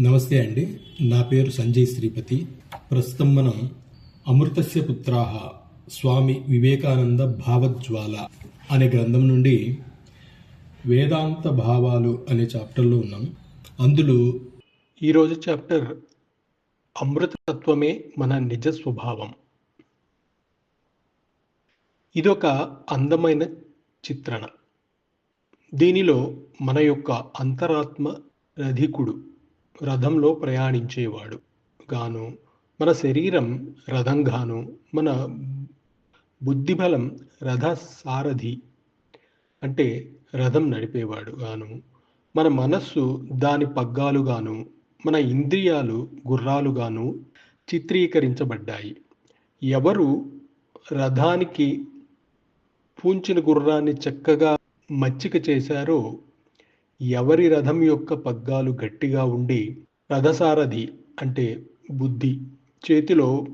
నమస్తే అండి. నా పేరు సంజయ్ శ్రీపతి. ప్రస్తుతం మనం అమృతస్య పుత్రాహ స్వామి వివేకానంద భావజ్వాల అనే గ్రంథం నుండి వేదాంత భావాలు అనే చాప్టర్లో ఉన్నాం. అందులో ఈరోజు చాప్టర్ అమృతత్వమే మన నిజ స్వభావం. ఇదొక అందమైన చిత్రణ. దీనిలో మన యొక్క అంతరాత్మ రధికుడు రథంలో ప్రయాణించేవాడు. గాను మన శరీరం రథంగాను మన బుద్ధిబలం రథ సారథి అంటే రథం నడిపేవాడు గాను. మన మనస్సు దాని పగ్గాలుగాను మన ఇంద్రియాలు గుర్రాలుగాను చిత్రీకరించబడ్డాయి. ఎవరు రథానికి పూంచిన గుర్రాన్ని చక్కగా మచ్చిక చేశారో ఎవరి రథం యొక్క పగ్గాలు గట్టిగా ఉండి రథసారథి అంటే బుద్ధి చేతిలో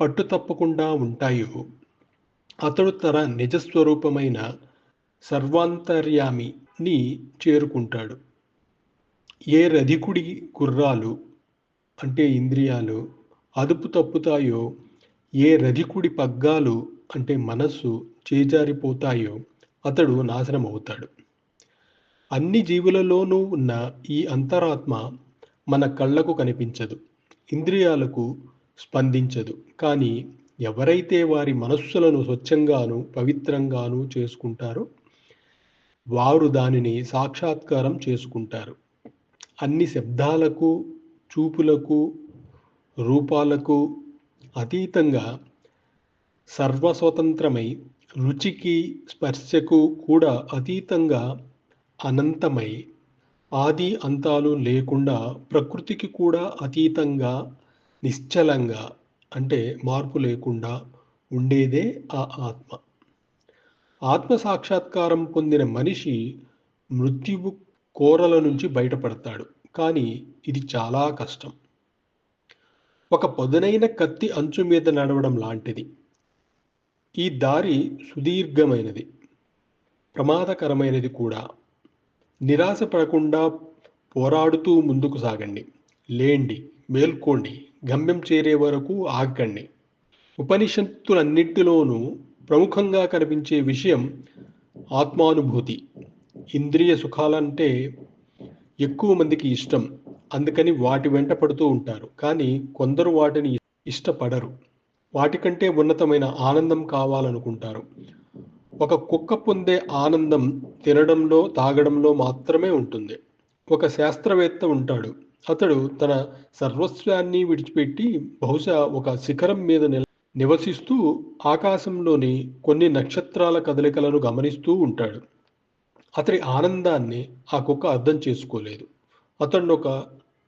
పట్టు తప్పకుండా ఉంటాయో అతడు తన నిజస్వరూపమైన సర్వాంతర్యామిని చేరుకుంటాడు. ఏ రధికుడి గుర్రాలు అంటే ఇంద్రియాలు అదుపు తప్పుతాయో ఏ రధికుడి పగ్గాలు అంటే మనస్సు చేజారిపోతాయో అతడు నాశనం అవుతాడు అన్ని జీవులలోనూ ఉన్న ఈ అంతరాత్మ మన కళ్ళకు కనిపించదు ఇంద్రియాలకు స్పందించదు. కానీ ఎవరైతే వారి మనస్సులను స్వచ్ఛంగాను పవిత్రంగాను చేసుకుంటారో వారు దానిని సాక్షాత్కారం చేసుకుంటారు. అన్ని శబ్దాలకు చూపులకు రూపాలకు అతీతంగా సర్వస్వతంత్రమై రుచికి స్పర్శకు కూడా అతీతంగా అనంతమై ఆది అంతాలు లేకుండా ప్రకృతికి కూడా అతీతంగా నిశ్చలంగా అంటే మార్పు లేకుండా ఉండేదే ఆ ఆత్మ. ఆత్మ సాక్షాత్కారం పొందిన మనిషి మృత్యువు కోరల నుంచి బయటపడతాడు. కానీ ఇది చాలా కష్టం. ఒక పదునైన కత్తి అంచు మీద నడవడం లాంటిది. ఈ దారి సుదీర్ఘమైనది. ప్రమాదకరమైనది కూడా. నిరాశ పడకుండా పోరాడుతూ ముందుకు సాగండి. లేండి మేల్కోండి గమ్యం చేరే వరకు ఆగండి. ఉపనిషత్తులన్నిటిలోనూ ప్రముఖంగా కనిపించే విషయం ఆత్మానుభూతి. ఇంద్రియ సుఖాలంటే ఎక్కువ మందికి ఇష్టం. అందుకని వాటి వెంట పడుతూ ఉంటారు. కానీ కొందరు వాటిని ఇష్టపడరు. వాటికంటే ఉన్నతమైన ఆనందం కావాలనుకుంటారు. ఒక కుక్క పొందే ఆనందం తినడంలో తాగడంలో మాత్రమే ఉంటుంది. ఒక శాస్త్రవేత్త ఉంటాడు. అతడు తన సర్వస్వాన్ని విడిచిపెట్టి బహుశా ఒక శిఖరం మీద నిల నివసిస్తూ ఆకాశంలోని కొన్ని నక్షత్రాల కదలికలను గమనిస్తూ ఉంటాడు. అతడి ఆనందాన్ని ఆ కుక్క అర్థం చేసుకోలేదు. అతన్ని ఒక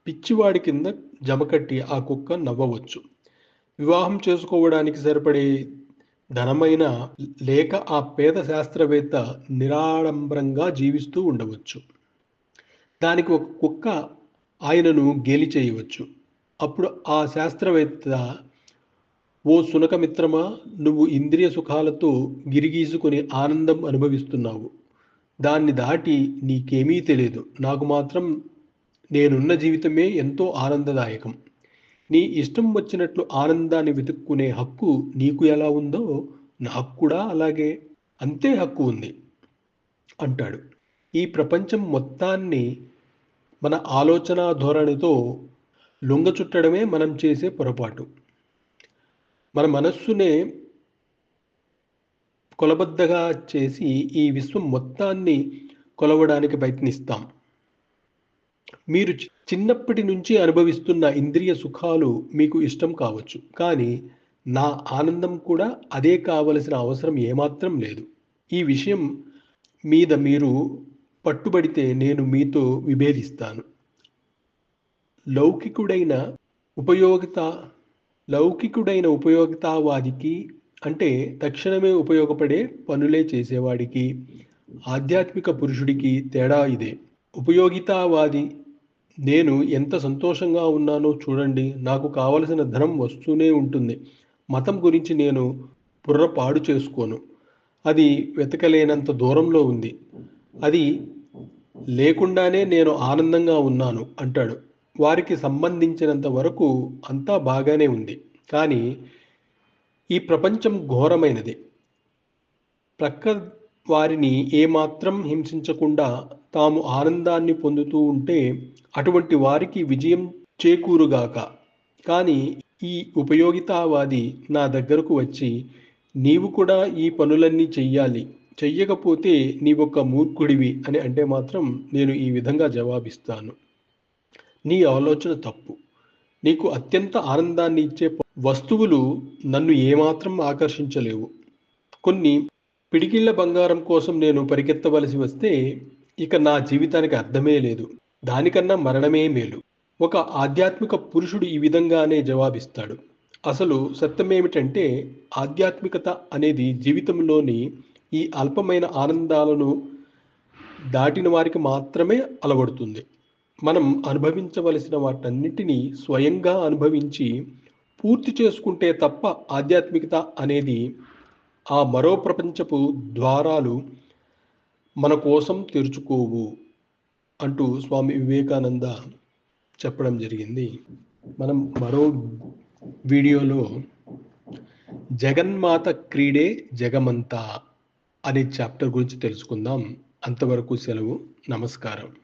పిచ్చివాడి కింద జమకట్టి ఆ కుక్క నవ్వవచ్చు. వివాహం చేసుకోవడానికి సరిపడే ధనమైన లేక ఆ పేద శాస్త్రవేత్త నిరాడంబరంగా జీవిస్తూ ఉండవచ్చు. దానికి ఒక కుక్క ఆయనను గేలి చేయవచ్చు. అప్పుడు ఆ శాస్త్రవేత్త ఓ సునకమిత్రమా నువ్వు ఇంద్రియ సుఖాలతో గిరిగీసుకొని ఆనందం అనుభవిస్తున్నావు. దాన్ని దాటి నీకేమీ తెలియదు. నాకు మాత్రం నేనున్న జీవితమే ఎంతో ఆనందదాయకం. నీ ఇష్టం వచ్చినట్లు ఆనందాన్ని వెతుక్కునే హక్కు నీకు ఎలా ఉందో నాకు కూడా అలాగే అంతే హక్కు ఉంది అంటాడు. ఈ ప్రపంచం మొత్తాన్ని మన ఆలోచన ధోరణితో లొంగచుట్టడమే మనం చేసే పొరపాటు. మన మనస్సునే కొలబద్దగా చేసి ఈ విశ్వం మొత్తాన్ని కొలవడానికి ప్రయత్నిస్తాం. మీరు చిన్నప్పటి నుంచి అనుభవిస్తున్న ఇంద్రియ సుఖాలు మీకు ఇష్టం కావచ్చు. కానీ నా ఆనందం కూడా అదే కావలసిన అవసరం ఏమాత్రం లేదు. ఈ విషయం మీద మీరు పట్టుబడితే నేను మీతో విభేదిస్తాను. లౌకికుడైన ఉపయోగిత లౌకికుడైన ఉపయోగితావాదికి అంటే తక్షణమే ఉపయోగపడే పనులే చేసేవాడికి ఆధ్యాత్మిక పురుషుడికి తేడా ఇదే. ఉపయోగితావాది నేను ఎంత సంతోషంగా ఉన్నానో చూడండి. నాకు కావలసిన ధనం వస్తూనే ఉంటుంది. మతం గురించి నేను బుర్ర పాడు చేసుకోను. అది వెతకలేనంత దూరంలో ఉంది. అది లేకుండానే నేను ఆనందంగా ఉన్నాను అంటాడు. వారికి సంబంధించినంత వరకు అంతా బాగానే ఉంది. కానీ ఈ ప్రపంచం ఘోరమైనది. ప్రక్క వారిని ఏమాత్రం హింసించకుండా తాము ఆనందాన్ని పొందుతూ ఉంటే అటువంటి వారికి విజయం చేకూరుగాక. కానీ ఈ ఉపయోగితావాది నా దగ్గరకు వచ్చి నీవు కూడా ఈ పనులన్నీ చెయ్యాలి. చెయ్యకపోతే నీవొక మూర్ఖుడివి అని అంటే మాత్రం నేను ఈ విధంగా జవాబిస్తాను. నీ ఆలోచన తప్పు. నీకు అత్యంత ఆనందాన్ని ఇచ్చే వస్తువులు నన్ను ఏమాత్రం ఆకర్షించలేవు. కొన్ని పిడికిళ్ళ బంగారం కోసం నేను పరిగెత్తవలసి వస్తే ఇక నా జీవితానికి అర్థమే లేదు. దానికన్నా మరణమే మేలు. ఒక ఆధ్యాత్మిక పురుషుడు ఈ విధంగానే జవాబిస్తాడు. అసలు సత్యమేమిటంటే ఆధ్యాత్మికత అనేది జీవితంలోని ఈ అల్పమైన ఆనందాలను దాటిన వారికి మాత్రమే అలవడుతుంది. మనం అనుభవించవలసిన వాటన్నిటినీ స్వయంగా అనుభవించి పూర్తి చేసుకుంటే తప్ప ఆధ్యాత్మికత అనేది ఆ మరో ప్రపంచపు ద్వారాలు మన కోసం తెరుచుకోవు అంటూ స్వామి వివేకానంద చెప్పడం జరిగింది. మనం మరో వీడియోలో జగన్మాత క్రీడే జగమంతా అనే చాప్టర్ గురించి తెలుసుకుందాం. అంతవరకు సెలవు నమస్కారం.